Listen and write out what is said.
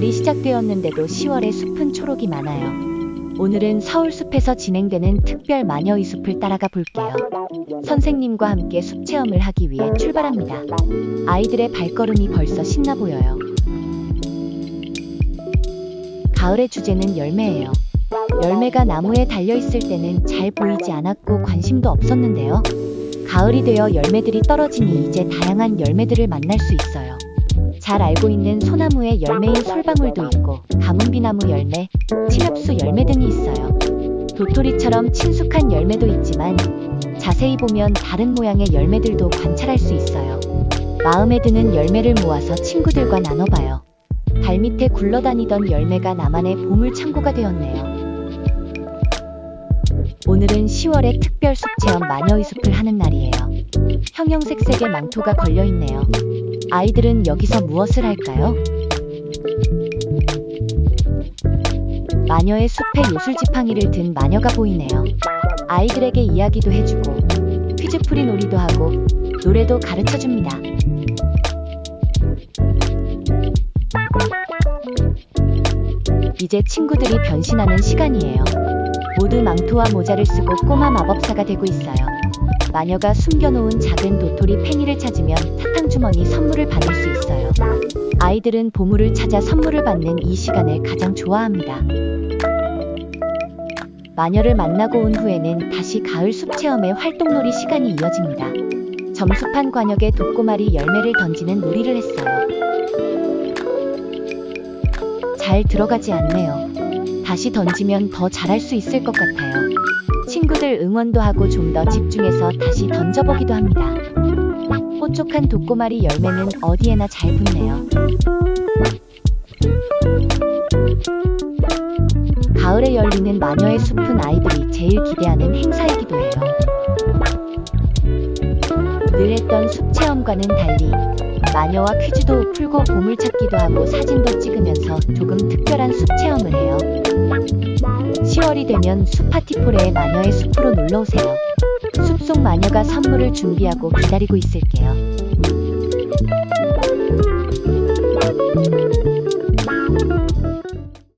가을이 시작되었는데도 10월에 숲은 초록이 많아요. 오늘은 서울숲에서 진행되는 특별 마녀의 숲을 따라가 볼게요. 선생님과 함께 숲 체험을 하기 위해 출발합니다. 아이들의 발걸음이 벌써 신나 보여요. 가을의 주제는 열매예요. 열매가 나무에 달려 있을 때는 잘 보이지 않았고 관심도 없었는데요. 가을이 되어 열매들이 떨어지니 이제 다양한 열매들을 만날 수 있어요. 잘 알고 있는 소나무의 열매인 솔방울도 있고 가문비나무 열매, 칠엽수 열매 등이 있어요. 도토리처럼 친숙한 열매도 있지만 자세히 보면 다른 모양의 열매들도 관찰할 수 있어요. 마음에 드는 열매를 모아서 친구들과 나눠봐요. 발 밑에 굴러다니던 열매가 나만의 보물 창고가 되었네요. 오늘은 10월의 특별 숲 체험 마녀의 숲을 하는 날이에요. 형형색색의 망토가 걸려 있네요. 아이들은 여기서 무엇을 할까요? 마녀의 숲에 요술 지팡이를 든 마녀가 보이네요. 아이들에게 이야기도 해주고 퀴즈풀이 놀이도 하고 노래도 가르쳐 줍니다. 이제 친구들이 변신하는 시간이에요. 모두 망토와 모자를 쓰고 꼬마 마법사가 되고 있어요. 마녀가 숨겨놓은 작은 도토리 팽이를 찾으면 사탕 주머니 선물을 받을 수 있어요. 아이들은 보물을 찾아 선물을 받는 이 시간을 가장 좋아합니다. 마녀를 만나고 온 후에는 다시 가을 숲 체험의 활동놀이 시간이 이어집니다. 점수판 관역에 독고마리 열매를 던지는 놀이를 했어요. 잘 들어가지 않네요. 다시 던지면 더 잘할 수 있을 것 같아요. 친구들 응원도 하고 좀 더 집중해서 다시 던져보기도 합니다. 뽀족한 독고마리 열매는 어디에나 잘 붙네요. 가을에 열리는 마녀의 숲은 아이들이 제일 기대하는 행사이기도 해요. 늘 했던 숲 체험과는 달리 마녀와 퀴즈도 풀고 보물 찾기도 하고 사진도 찍으면서 조금 특별한 숲 체험을 해요. 10월이 되면 숲 파티포레의 마녀의 숲으로 놀러 오세요. 숲속 마녀가 선물을 준비하고 기다리고 있을게요.